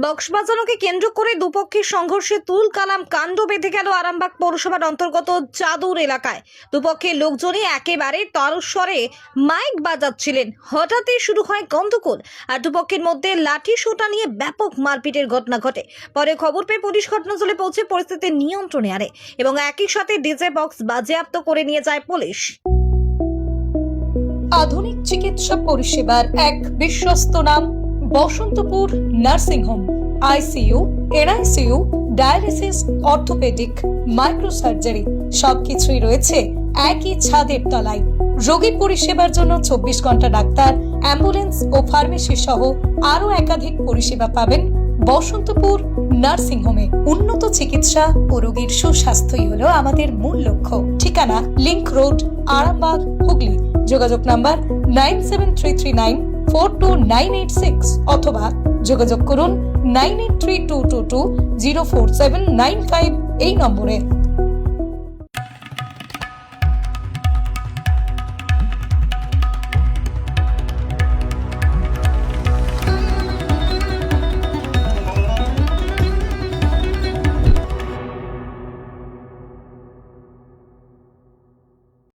Box বাজানোকে কেন্দ্র করে দুপক্ষের সংঘর্ষে তুল কালাম কাণ্ড বেঁধে গেল আরামবাগ পৌরসভার অন্তর্গত চাদুর এলাকায়। দুপক্ষের লোকজনই একেবারে তারস্বরে মাইক বাজাচ্ছিলেন। হঠাৎই শুরু হয় গন্ধকোল আর দুপক্ষের মধ্যে লাঠি সোটা নিয়ে ব্যাপক মারপিটের ঘটনা ঘটে। পরে খবর পেয়ে পুলিশ ঘটনাস্থলে পৌঁছে পরিস্থিতি নিয়ন্ত্রণে আনে এবং একই সাথে ডিজে বক্স বাজেয়াপ্ত করে নিয়ে যায় পুলিশ। আধুনিক চিকিৎসা পরিষেবার এক বিশ্বস্ত নাম Basantapur nursing home ICU, NICU, dialysis, orthopaedic, microsurgery, সবকিছুই রয়েছে একই ছাদের তলায়। রোগী পরিষেবার জন্য চব্বিশ ঘণ্টা ডাক্তার, অ্যাম্বুলেন্স ও ফার্মেসি সহ আরও একাধিক পরিষেবা পাবেন বসন্তপুর নার্সিং হোমে উন্নত চিকিৎসা ও রোগীর সুস্বাস্থ্যই হলো আমাদের মূল লক্ষ্য। ঠিকানা লিংক রোড, আরামবাগ, হুগলি। যোগাযোগ number nine seven three three nine four two nine eight six অথবা যোগাযোগ করুন nine eight three two two two zero four seven nine five এই নম্বরে।